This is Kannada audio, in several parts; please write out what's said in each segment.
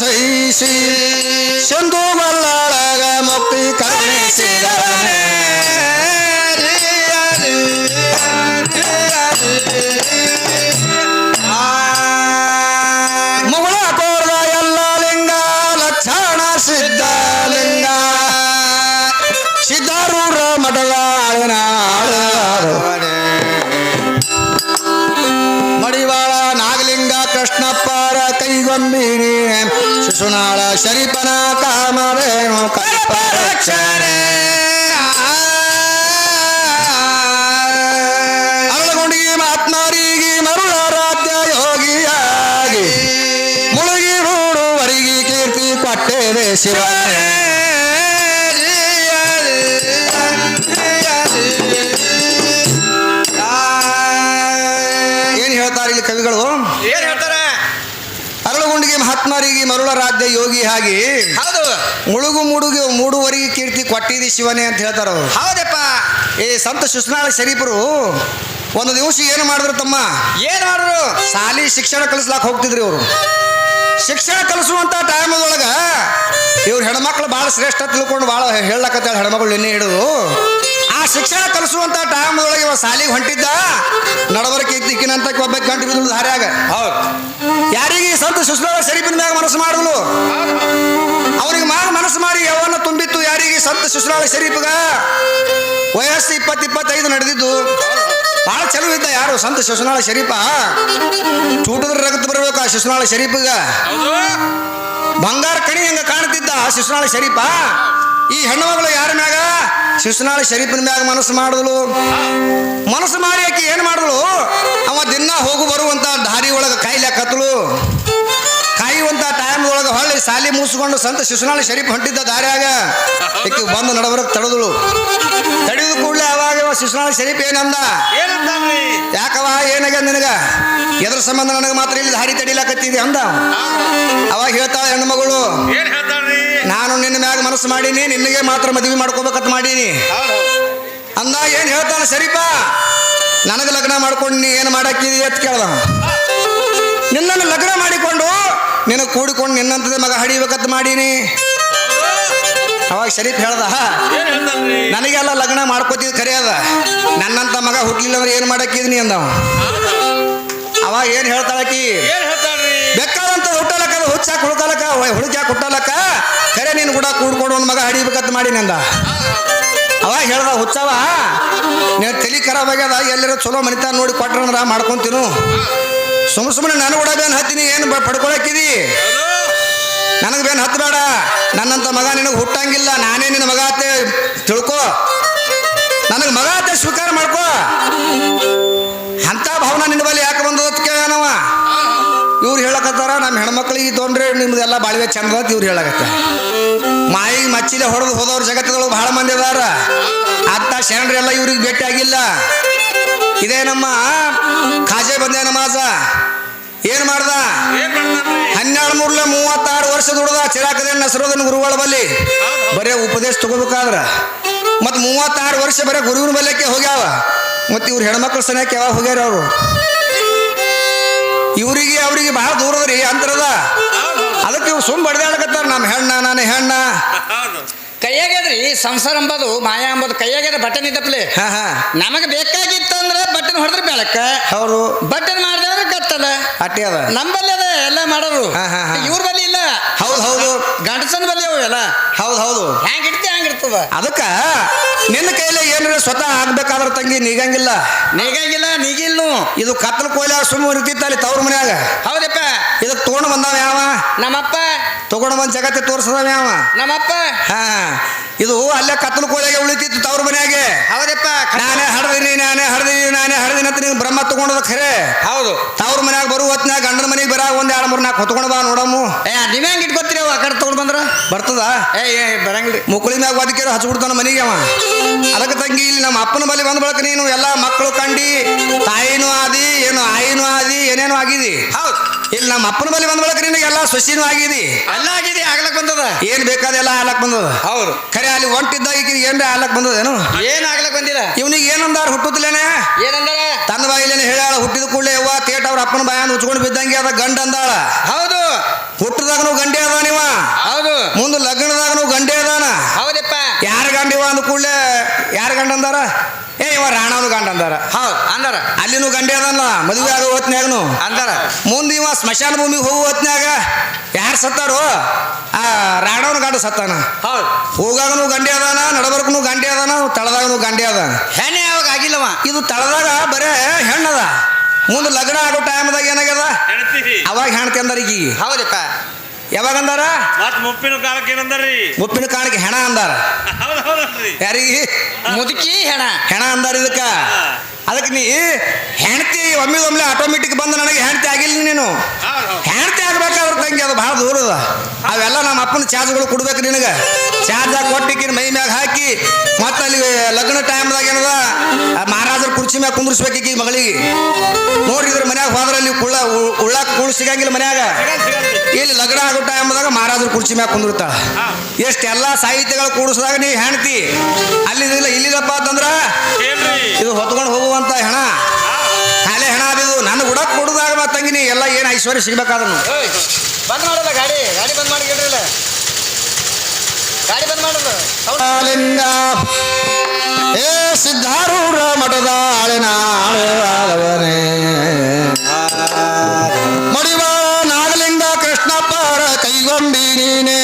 ಜಯಿಸಿ ಸಿಂಧು ಬಲ್ಲಾಳಗ ಮುಕ್ತಿ ಕರುಣಿಸಿದವನೇ ಶಿಶುನಾಳ ಶರೀಪನ ಕಾಮರೇಣು ಕಲ್ಪರಕ್ಷಣೆ. ಅರಳಗುಂಡಿಗೆ ಮರುಳ ರಾತ್ಯ ಯೋಗಿಯಾಗಿ. ಮುಳುಗಿ ನೋಡುವರಿಗೆ ಕೀರ್ತಿ ಕೊಟ್ಟೇವೆ ಶಿವನೇ. ಏನ್ ಹೇಳ್ತಾರೆ ಇಲ್ಲಿ ಕವಿಗಳು? ಹೇಳ್ತಾರೆ ಮರುಳ ರಾಜ್ಯ ಯೋಗಿ ಹಾಗೆ ಹೌದು. ಮುಳುಗು ಮುಡುಗು ಮೂಡುವರಿಗೆ ಕೀರ್ತಿ ಕೊಟ್ಟಿದಿ ಶಿವನೇ ಅಂತ ಹೇಳ್ತಾರ ಹೌದಪ್ಪ. ಈ ಸಂತ ಸುಸ್ನಾಳ ಶರೀಫರು ಒಂದು ದಿವಸ ಏನು ಮಾಡಿದ್ರು ತಮ್ಮ? ಏನು ಮಾಡಿದ್ರು? ಶಾಲಿ ಶಿಕ್ಷಣ ಕಲಿಸ್ಲಾಕ ಹೋಗ್ತಿದ್ರಿ ಇವರು. ಶಿಕ್ಷಣ ಕಲಿಸುವಂತ ಟೈಮ್ ಒಳಗ ಇವ್ರು ಹೆಣ್ಮಕ್ಳು ಭಾಳ ಶ್ರೇಷ್ಠ ತಿಳ್ಕೊಂಡು ಭಾಳ ಹೇಳಕತ್ತ ಹೆಣ್ಮಕ್ಳು ನಿನ್ನೆ ಹಿಡಿದು. ಆ ಶಿಕ್ಷಣ ಕಲಿಸುವಂತ ಟೈಮ್ ಒಳಗೆ ಇವ ಸಾಲಿಗೆ ಹೊಂಟಿದ್ದ? ನಡವರಿಕೆ ದಿಕ್ಕಿನಂತ ಒಬ್ಬ ಗಂಟು ಬಿದ್ದು ದಾರ್ಯಾಗ ಹೌದು. ಯಾರಿಗೆ ಈ ಸಂತ ಸುಸ್ಲಾಳ ಶರೀಫಿನ ಮ್ಯಾಗ ಮನಸ್ಸು ಮಾಡಿದ್ಲು? ಅವ್ರಿಗೆ ಮಾಡಿ ಮನಸ್ಸು ಮಾಡಿ ಯಾವನ್ನ ತುಂಬಿತ್ತು ಯಾರಿಗೆ ಸಂತ ಸುಸ್ಲಾಳ ಶರೀಫ್ಗ ವಯಸ್ಸು ಇಪ್ಪತ್ತು ಇಪ್ಪತ್ತೈದು ನಡೆದಿದ್ದು. ಭಾಳ ಚಲೋ ಇದ್ದ ಯಾರು ಸಂತ ಶಿಶುನಾಳ ಶರೀಫ ಚೂಟದ್ರ ರಗತ್ ಬರ್ಬೇಕು ಆ ಶಿಶುನಾಳ ಶರೀಫಗ ಬಂಗಾರ ಕಣಿ ಹಂಗ ಕಾಣ್ತಿದ್ದ ಆ ಶಿಶುನಾಳ ಶರೀಫ ಈ ಹೆಣ್ಣುಮಗಳು ಯಾರ ಮ್ಯಾಗ? ಶಿಶುನಾಳ ಶರೀಫಿನ ಮ್ಯಾಗ ಮನಸ್ಸು ಮಾಡಿದ್ಲು. ಮನಸ್ಸು ಮಾಡಿ ಆಕಿ ಏನು ಮಾಡಿದ್ಲು ಅವ ದಿನ ಹೋಗು ಬರುವಂತ ದಾರಿ ಒಳಗೆ ಕಾಯಿಲೆ ಕತ್ತಲು. ಕಾಯುವಂತ ಟೈಮ್ ಒಳಗೆ ಹೊಳ್ಳಿ ಸಾಲಿ ಮುಗಿಸ್ಕೊಂಡು ಸಂತ ಶಿಶುನಾಳ ಶರೀಫ್ ಹೊಂಟಿದ್ದ ದಾರಿಯಾಗ ಆಕಿ ಬಂದು ನಡಬರಕ್ ತಡೆದಳು. ತಡೆದು ಕೂಡಲೇ ಅವಾಗ ಶಿಶುನಾಳ ಶರೀಫ್ ಏನಂದ? ಯಾಕವ ಏನಾಗ ನಿನಗ? ಎದ್ರ ಸಂಬಂಧ ನನಗೆ ಮಾತ್ರ ಇಲ್ಲಿ ದಾರಿ ತಡಿಲಾಕತ್ತಿದೆ ಅಂದ. ಅವಾಗ ಹೇಳ್ತಾಳ ಹೆಣ್ಮಗಳು ನಾನು ನಿನ್ನ ಮ್ಯಾಗ ಮನಸ್ಸು ಮಾಡೀನಿ ನಿನ್ನಗೆ ಮಾತ್ರ ಮದುವೆ ಮಾಡ್ಕೋಬೇಕಂತ ಮಾಡೀನಿ. ಅಂದ ಏನು ಹೇಳ್ತಾನೆ, ಸರಿಪಾ? ನನಗೆ ಲಗ್ನ ಮಾಡ್ಕೊಂಡು ನೀ ಏನು ಮಾಡಾಕಿದಿ ಅಂತ ಕೇಳ್ದ. ನಿನ್ನನ್ನು ಲಗ್ನ ಮಾಡಿಕೊಂಡು ನಿನಗೆ ಕೂಡಿಕೊಂಡು ನಿನ್ನಂತದ ಮಗ ಹಡಿಬೇಕಂತ ಮಾಡೀನಿ. ಅವಾಗ ಶರೀಫ್ ಹೇಳ್ದ ನನಗೆಲ್ಲ ಲಗ್ನ ಮಾಡ್ಕೋತಿದ್ ಖರೆ ಅದ. ನನ್ನಂತ ಮಗ ಹುಟ್ಲಿಲ್ಲ ಅಂದ್ರೆ ಏನು ಮಾಡಾಕಿದ್ನಿ ಅಂದ. ಅವಾಗ ಏನು ಹೇಳ್ತಾಳಕಿ? ಹುಚ್ಚಾಕ ಹುಡುಕಲಕ್ಕ ಹುಡುಕ್ಯಾಕ ಹುಟ್ಟಲಕ್ಕ ಖರೆ ನೀನು ಕೂಡ ಕೂಡ್ಕೊಂಡು ಒಂದು ಮಗ ಹಡಿಬೇಕಂತ ಮಾಡಿ ನಂದ. ಅವಾಗ ಹೇಳ್ದ, ಹುಚ್ಚವ, ನೀನು ತಲಿ ಖರಾಬ್ ಆಗ್ಯದ, ಎಲ್ಲರೂ ಚಲೋ ಮನಿತ ನೋಡಿ ಕೊಟ್ರಂದ್ರ ಮಾಡ್ಕೊಂತೀನು ಸುಮ್ಮ ಸುಮ್ಮನೆ ನಾನು ಕೂಡ ಬೇನ್ ಹತ್ತಿನಿ, ಏನು ಪಡ್ಕೊಳಕಿದಿ? ನನಗೆ ಬೇನ್ ಹತ್ತಬೇಡ ನನ್ನಂತ ಮಗ ನಿನಗೆ ಹುಟ್ಟಂಗಿಲ್ಲ, ನಾನೇ ನಿನ್ನ ಮಗ ಅತ್ತೆ ತಿಳ್ಕೊ. ನನಗೆ ಮಗ ಅತ್ತೆ ಸ್ವೀಕಾರ ಮಾಡ್ಕೋ. ಅಂತ ಭಾವನ ನಿನ್ನ ಬಳಿ ಯಾಕೆ ಬಂದದ ಇವ್ರು ಹೇಳಕತ್ತಾರ ನಮ್ಮ ಹೆಣ್ಮಕ್ಳಿಗೆ ತೊಂದ್ರೆ ನಿಮ್ದೆಲ್ಲ ಬಾಳ್ವೆ ಚಂದ ಅಂತ ಇವ್ರು ಹೇಳಕತ್ತ ಮಾಯಿ ಮಚ್ಚಿಲೆ ಹೊಡೆದು ಹೋದವ್ರ ಜಗತ್ತದೊಳಗೆ ಬಹಳ ಮಂದಿ ಅದಾರ. ಅತ್ತ ಶರಣರೆಲ್ಲ ಇವ್ರಿಗೆ ಭೇಟಿ ಆಗಿಲ್ಲ. ಇದೇ ನಮ್ಮ ಖಾಜೆ ಬಂದೆ ನಮಾಜ. ಏನ್ ಮಾಡ್ದ? ಹನ್ನೆರಡು ಮೂರ್ಲೆ ಮೂವತ್ತಾರು ವರ್ಷ ದುಡ್ದ ಚಿರಾಕದ ನಸರೋದನ್ ಗುರುಗಳ ಬಲ್ಲಿ ಬರೇ ಉಪದೇಶ ತಗೋಬೇಕಾದ್ರ. ಮತ್ ಮೂವತ್ತಾರು ವರ್ಷ ಬರೇ ಗುರುವಿನ ಬಲ್ಲಕ್ಕೆ ಹೋಗ್ಯಾವ. ಮತ್ತೆ ಇವ್ರು ಹೆಣ್ಮಕ್ಳು ಸನಿಯಕ್ಕೆ ಯಾವಾಗ ಹೋಗ್ಯಾರ ಅವರು? ಇವರಿಗೆ ಅವರಿಗೆ ಬಹಳ ದೂರದ್ರಿ ಅಂತರದ. ಅದಕ್ಕೆ ಇವ್ರು ಸುಮ್ ಬಡ್ದಾಡಕತ್ತಾರ ನಮ್ಮ ಹೆಣ್ಣ ನಾನು ಹೆಣ್ಣ. ಹೌದು. ಕೈಯಾಗ್ಯದ್ರಿ ಸಂಸಾರ ಅಂಬದು ಮಾಯಾ ಅಂಬೋದು ಕೈಯಾಗ್ಯದ ಬಟನ್ ಇದ್ದಪ್ಲೆ. ಹಾ ಹಾ. ನಮಗೆ ಬೇಕಾಗಿತ್ತಂದ್ರೆ ಬಟನ್ ಹೊಡೆದ್ರೆ ಬೆಳಕ ಅವರು ಬಟನ್ ಮಾಡಿದ್ರೆ ಕತ್ತದ ಅಟ್ಟೆ ಅದ. ನಮ್ಮಲ್ಲಿ ಅದ ಎಲ್ಲ ಮಾಡೋರು. ಹಾ, ಹಾ, ಹಾ. ಇವ್ರ ಬಲ್ಲಿ ಇಲ್ಲ. ಹೌದು ಹೌದು. ಗಂಡಸನ ಬಲ್ಲಿ ಅವು ಎಲ್ಲ. ಹೌದು ಹೌದು. ಹ್ಯಾಂಗ್ ಹ್ಯಾಂಗ್ ಅದಕ್ಕ ನಿನ್ನ ಕೈಲಿ ಏನಾರ ಸ್ವತಃ ಆಗ್ಬೇಕಾದ್ರ ತಂಗಿ ನೀಗಂಗಿಲ್ಲ. ನೀಗಂಗಿಲ್ಲ ನೀಗಿಲ್ಲ ಇದು ಕತ್ತಲ ಕೋಯ್ಲ ಸುಮ್ಮ ಇರ್ತಿತ್ತ ಅಲ್ಲಿ ತವ್ರ ಮನ್ಯಾಗ. ಹೌದಪ್ಪ. ಇದಕ್ಕೆ ತಗೊಂಡ್ ಬಂದಾವ ಯಾವ? ನಮ್ಮಪ್ಪ. ತಗೊಂಡು ಬಂದ್ ಜಗತ್ತೆ ತೋರ್ಸದವ ಯಾವ? ನಮ್ಮಪ್ಪ. ಹಾ ಇದು ಅಲ್ಲೇ ಕತ್ತಲ ಕೋಲೆಗೆ ಉಳಿತಿತ್ತು ತವ್ರ ಮನ್ಯಾಗೆ. ಹೌದಪ್ಪ. ನಾನೇ ಹಡ್ದಿನಿ ನಾನೇ ಹಡ್ದಿನಿ ನಾನೇ ಹಡ್ದಿನಿ ಅಂತ ನೀವು ಬ್ರಹ್ಮ ತಗೊಂಡದ ಖರೆ. ಹೌದು. ತವ್ರ ಮನ್ಯಾಗ ಬರುವ ಹೊತ್ನ್ಯಾಗ ಗಂಡನ ಮನೆಗೆ ಬರ ಒಂದ್ ಎರಡು ಮೂರು ನಾಲ್ಕು ಹೊತ್ಕೊಂಡು ಬಾ ನೋಡಮ್ಮು. ಏ ನೀವ್ ಹೆಂಗ್ ಇಟ್ಕೊತೀರಿ? ಆ ತಗೊಂಡ್ ಬಂದ್ರ? ಬರ್ತದ? ಏ ಏ ಬರಂಗಿಲ್ರಿ. ಮುಕುಳಿ ಮ್ಯಾಗ ಒದಕಿರ ಹಚ್ಬಿಡ್ತಾನ ಮನೆಗೆ ಅವ. ಅದಕ್ಕೆ ತಂಗಿ ಇಲ್ಲಿ ನಮ್ಮ ಅಪ್ಪನ ಬಳಿ ಬಂದ ಬಳಕ ನೀನು ಎಲ್ಲ ಮಕ್ಕಳು ಕಂಡಿ ತಾಯಿನೂ ಆದಿ ಏನು ಆಯಿನೂ ಆದಿ ಏನೇನೋ ಆಗಿದಿ. ಹೌದು. ಇಲ್ಲಿ ನಮ್ಮ ಅಪ್ಪನ ಬಳಿ ಬಂದ ಬಳಕ ನಿನಗೆ ಎಲ್ಲ ಸೊಸಿನೂ ಆಗಿದಿ. ಎಲ್ಲ ಆಗಿದೆ ಆಗ್ಲಕ್ ಬಂದದ? ಏನ್ ಬೇಕಾದೆಲ್ಲ ಆಗ್ಲಕ್ ಬಂದದ? ಹೌದು. ಖರೆ ಅಲ್ಲಿ ಒಂಟಿದ್ದಾಗ ಈಗ ಏನ್ರ ಬಂದದ ಬಂದದೇನು? ಏನ್ ಆಗ್ಲಕ್ ಬಂದಿಲ್ಲ? ಇವನಿಗೆ ಏನಂದಾರ ಹುಟ್ಟುತ್ತಲೇನೆ? ಏನಂದಾರ? ತನ್ನ ಬಾಯಿಲೇನೆ ಹೇಳ ಹುಟ್ಟಿದ ಕೂಡಲೇ ಯವ್ವ ತೇಟ ಅವ್ರ ಅಪ್ಪನ ಬಾಯನ್ನ ಉಚ್ಕೊಂಡು ಬಿದ್ದಂಗೆ ಅದ ಗಂಡ ಅಂದಾಳ ಹೌದು. ಹುಟ್ಟದಾಗನು ಗಂಡೆ ನೀವ ಹೌದು. ಮುಂದೆ ಲಗ್ನದಾಗನು ಗಂಡೆ ಅದಾನ? ಹೌದಪ್ಪ. ಯಾರ ಗಂಡಿವ ಅಂದ ಕೂಡಲೇ ಯಾರ ಗಂಡ ಅಂದಾರ? ಏ ಇವ ರಾಣವನು ಗಂಡ ಅಂದಾರ. ಹೌದು ಅಂದಾರ. ಅಲ್ಲಿನೂ ಗಂಡೆ ಅದಲ್ಲ ಮದುವೆ ಆಗೋ ಹೊತ್ನ್ಯಾಗನು ಅಂದಾರ. ಮುಂದೆ ಇವ ಸ್ಮಶಾನ ಭೂಮಿಗೆ ಹೋಗುವ ಹೊತ್ನ್ಯಾಗ ಯಾರು ಸತ್ತಾರೋ ಆ ರಾಣವನ ಗಂಡ ಸತ್ತಾನ? ಹೌದು. ಹೋಗಾಗನು ಗಂಡೆ ಅದಾನ ನಡಬರ್ಕನು ಗಂಡೆ ಅದಾನ ತಳದಾಗನು ಗಂಡೆ ಅದಾನ? ಹೆಣ್ಣೆ ಯಾವಾಗ ಆಗಿಲ್ಲವ? ಇದು ತಳದಾಗ ಬರೇ ಹೆಣ್ಣದ. ಮುಂದೆ ಲಗ್ನ ಆಗೋ ಟೈಮ್ದಾಗ ಏನಾಗ್ಯದ? ಅವಾಗ ಹೆಣ್ತಿ ಅಂದಾರ ಈಗ ಹೌದಪ್ಪ. ಯಾವಾಗ ಅಂದಾರ? ಮುಪ್ಪಿನ ಕಾಲಕ್ಕೆ ಏನಂದ್ರಿ ಮುಪ್ಪಿನ ಕಾಲಕ್ಕೆ ಹೆಣ ಅಂದಾರ. ಯಾರಿಗೆ? ಮುದುಕಿ ಹೆಣ. ಹೆಣ ಅಂದಾರ ಇದಕ್ಕ. ಅದಕ್ಕೆ ನೀ ಹೆಣ್ತಿ ಒಮ್ಮೆ ಒಮ್ಮೆ ಆಟೋಮೆಟಿಕ್ ಬಂದು ನನಗೆ ಹೆಣ್ತಿ ಆಗಿಲ್ಲ ನೀನು. ಹೆಣ್ತಿ ಆಗ್ಬೇಕಾದ್ರೆ ತಂಗಿ ಅದು ಭಾಳ ದೂರದ. ಅದ ಅವೆಲ್ಲ ನಮ್ಮ ಅಪ್ಪನ ಚಾರ್ಜ್ಗಳು ಕೊಡ್ಬೇಕು ನಿನಗೆ. ಚಾರ್ಜ್ ಕೊಟ್ಟಿಕ್ಕಿನ ಮೈ ಮ್ಯಾಗ ಹಾಕಿ ಮತ್ತೆ ಅಲ್ಲಿ ಲಗ್ನ ಟೈಮ್ದಾಗ ಏನದ? ಆ ಮಹಾರಾಜರ ಕುರ್ಚಿ ಮ್ಯಾಗ ಕುಂದ್ರಿಸ್ಬೇಕು ಈಗ ಮಗಳಿಗೆ. ನೋಡ್ರಿ ಇದ್ರ ಮನ್ಯಾಗ ಹೋದ್ರೆ ಅಲ್ಲಿ ಕುಳ್ಳ ಉಳ್ಳಾಕ ಕುಳ್ ಸಿಗಂಗಿಲ್ಲ ಮನ್ಯಾಗ. ಇಲ್ಲಿ ಲಗ್ನ ಆಗೋ ಟೈಮ್ದಾಗ ಮಹಾರಾಜರ ಕುರ್ಚಿ ಮ್ಯಾಗ ಕುಂದಿರ್ತಾಳ ಎಷ್ಟೆಲ್ಲ ಸಾಹಿತ್ಯಗಳು ಕೂಡಿಸಿದಾಗ ನೀ ಹೆಣ್ತಿ ಅಲ್ಲಿದಿಲ್ಲ ಇಲ್ಲಿದಪ್ಪ ಅಂತಂದ್ರ ಇದು ಹೊತ್ಕೊಂಡು ಹೋಗುವಂತ ಹೆಣ. ಖಾಲಿ ಹೆಣ ಅದು ನನ್ನ ಉಡಕ್ ಕೊಡುದಾಗ ಮತ್ತ ತಂಗಿನಿ ಎಲ್ಲ ಏನು ಐಶ್ವರ್ಯ ಸಿಗ್ಬೇಕಾದ್ರು ಬಂದ್ ಮಾಡಲ್ಲ ಗಾಡಿ. ಗಾಡಿ ಬಂದ್ ಮಾಡಿ ಕೇಳ್ರಿಲ್ಲ ಗಾಡಿ ಬಂದ್ ಮಾಡೋದು ಲಿಂಗ ಏ ಸಿದ್ಧಾರೂಢ ಮಠದ ಆಳಿನ ಆಳವನೇ ಮಡಿವ ನಾಗಲಿಂಗ ಕೃಷ್ಣಪ್ಪರ ಕೈಗೊಂಡಿ ನೀನೇ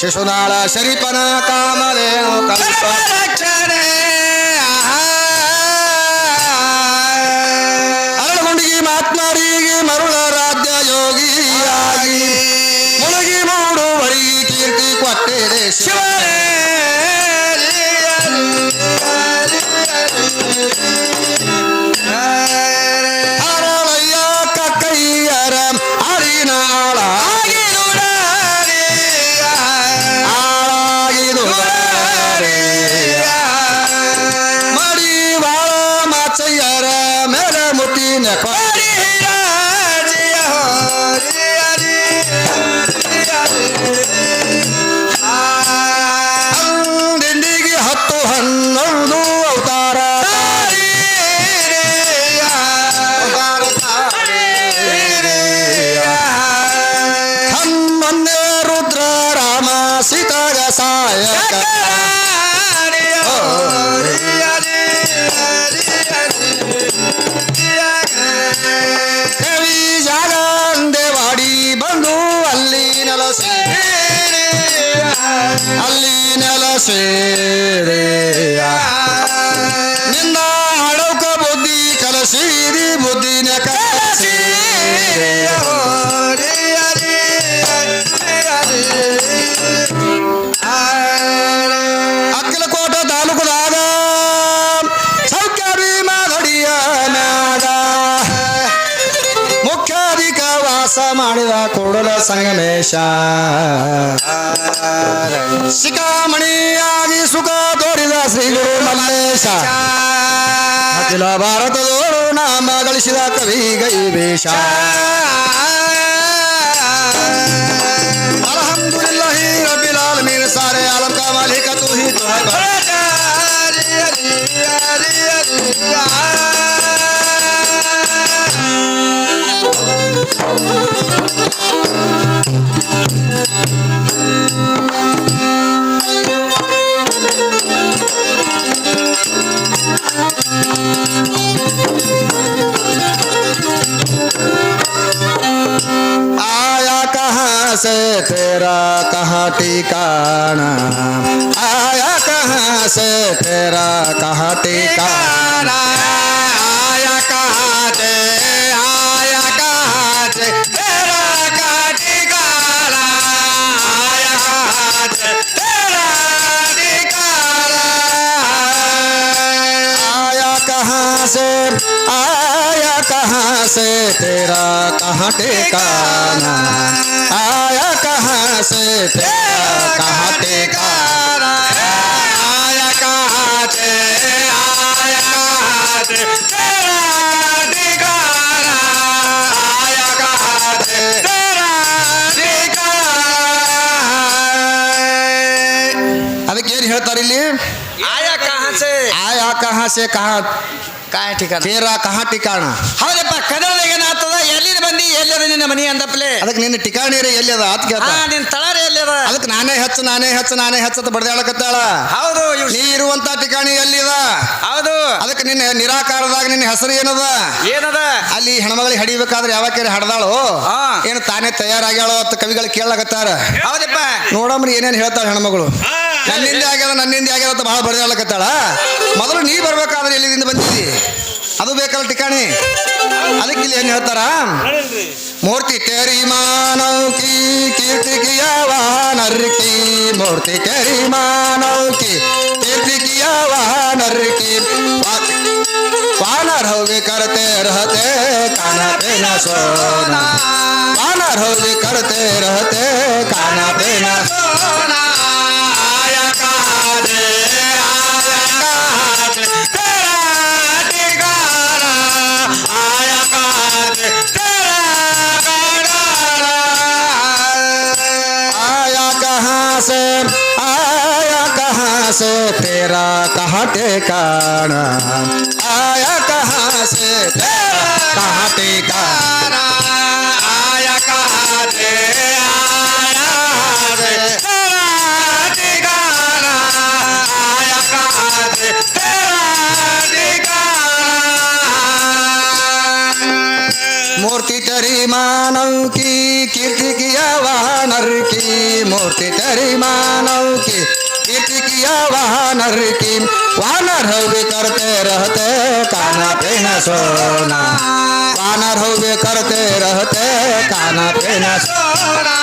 ಶಿಶುನಾಳ ಶರೀಪನ ಕಾಮಲೆ ಅರಳಗುಂಡಿಗೆ ಮಾತನಾಡಿ ಮರುಳ ರಾಜ್ಯ ಯೋಗಿಯಾಗಿ. ಮುಳುಗಿ ಮೂಡು ಬಳಿಗೆ ಕೀರ್ತಿ ಕೊಟ್ಟಿದೆ ಶಿವನೇ ನಿನ್ನ ಹಡೌಕ ಬುದ್ಧಿ ಕಲಸಿರಿ ಬುದ್ಧಿನ ಕಲಸಿ ಅಕ್ಕಲಕೋಟ ತಾಲೂಕದಾಗ ಸೌಖ್ಯ ಭೀಮಾ ಗಡಿಯ ಮಾಡಿದ ಕೂಡಲ ಸಂಗಮೇಶ. ಶಿಖಾಮಣಿಯಾಗಿ ಸುಖ ತೋರಿದ ಶ್ರೀ ಗುರು ಮಲ್ಲೇಶ. ಅಖಿಲ ಭಾರತದೋರು ನಾಮ ಗಳಿಸಿದ ಕವಿ ಗೈವೇಶ. ಅಲ್ಹಮ್ದುಲಿಲ್ಲಾಹಿ ರಬ್ಬಿಲ್ ಆಲಮೀನ್ ಸಾರೆ ಆಲಂ ठिकाना आया कहाँ से तेरा कहाँ ठिकाना आया कहाँ से, आया कहाँ से तेरा कहाँ ठिकाना आया कहाँ से तेरा ठिकाना आया कहाँ से, आया कहाँ से तेरा कहाँ ठिकाना आया कहाँ से कहा ठिकाना आया कहाँ से आया कहाँ से तेरा ठिकाना आया से? ठिकाना ठिकाना? तेरा कहाँ ठिकाना? हमारे पक्का ಬಂದಿ ಎಲ್ಲದ ನಿನ್ನ ಮನಿ ಅಂದಪ್ಲೆ? ಅದಕ್ಕೆ ನಿನ್ನ ಠಿಕಾಣಿ ರೀ ಎಲ್ಲಿ ಅದ? ಆತ್ ಕೇಳ್ತ. ಹಾ ನಿನ್ ತಳರೆ ಎಲ್ಲದ ಅದಕ್ಕೆ ನಾನೇ ಹೆಚ್ಚು ನಾನೇ ಹೆಚ್ಚು ನಾನೇ ಹೆಚ್ಚು ಬಡದಾಳಕತ್ತಾಳ ಹೌದು ಇವ್ ನೀ ಇರುವಂತ ಟಿಕಾಣಿ ಎಲ್ಲಿದ ಹೌದು. ಅದಕ್ಕೆ ನಿನ್ನ ನಿರಾಕಾರದಾಗ ನಿನ್ನ ಹೆಸರು ಏನದ? ಏನದ? ಅಲ್ಲಿ ಹೆಣ್ಮಗಳಿಗೆ ಹಡಿಬೇಕಾದ್ರೆ ಯಾವ ಕೇರಿ ಹಡ್ದಾಳು? ಹಾ. ಏನು ತಾನೇ ತಯಾರಾಗ್ಯಾಳೋ ಅಂತ ಕವಿಗಳು ಕೇಳಕತ್ತಾರ ಹೌದಪ್ಪ. ನೋಡಮ್ರಿ ಏನೇನು ಹೇಳ್ತಾಳ ಹೆಣ್ಮಗಳು? ನನ್ನಿಂದ ಆಗ್ಯದ ನನ್ನಿಂದ ಆಗ್ಯದ ಅಂತ ಭಾಳ ಬಡ್ದಾಳಕತ್ತಾಳ ಮೊದಲು ನೀ ಬರ್ಬೇಕಾದ್ರೆ ಎಲ್ಲಿಂದ ಬಂದಿದ್ದಿ? ಅದು ಬೇಕಲ್ಲ ಟಿಕಾಣಿ ಅದಕ್ಕೆ ಇಲ್ಲಿ ಏನ್ ಹೇಳ್ತಾರ ಹೇಳಿಲ್ರಿ ಮೂರ್ತಿ तेरी मानव की कीर्ति किया वानर की मूर्ति तेरी मानव की कीर्ति किया वानर की वा- वानर हो भी करते रहते खाना पीना सोना वानर हो भी करते रहते से तेरा कहाँ ठिकाना आया कहाँ से तेरा कहाँ ठिकाना आया कहाँ से आया से मूर्ति तेरी मानव की कीर्ति किया वानर की। मूर्ति तेरी मानव की किया वानर की। वानर हवे करते रहते, काना पे न सोना। वानर हवे करते रहते, काना पे न। सोना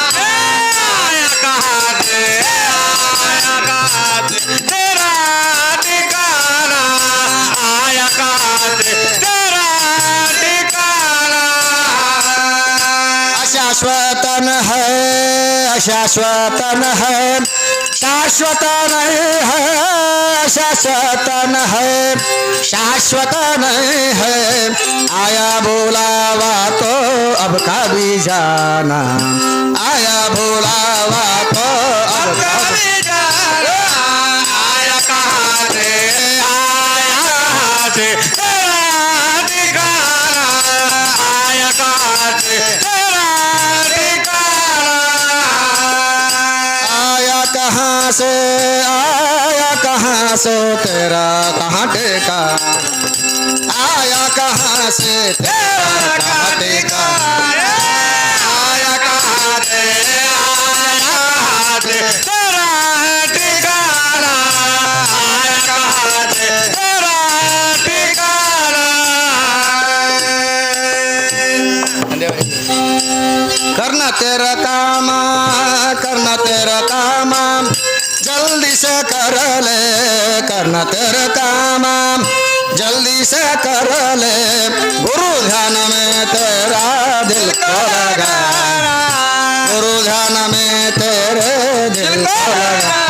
अशाश्वतन है अशाश्वतन है। शाश्वत नहीं है शाश्वतन है शाश्वत नहीं है। आया बुलावा तो अब कभी जाना। आया बुलावा तो अब कभी जाना। आया कहाँ से? आया कहाँ से? कहाँ से आया, कहाँ से तेरा, कहाँ ठिकाना आया, कहाँ से तेरा कहाँ ठिकाना? आया, कहाँ से तेरा तेरा करना तेरा काम, करना तेरा काम। कर ले करना तेरे काम। जल्दी से कर ले, गुरु ध्यान में तेरा दिल लगा गुरु ध्यान में तेरे दिल लगा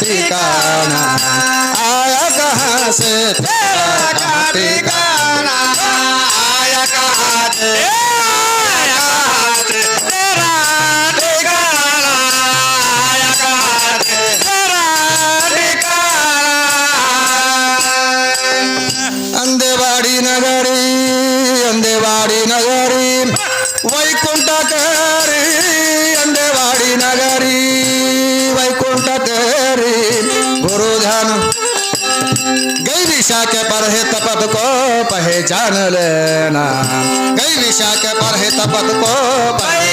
ठिकाना आया कहाँ से विषा के पढ़े तपत को पहचान लेना। कई विषा के पढ़े तपत को पहचान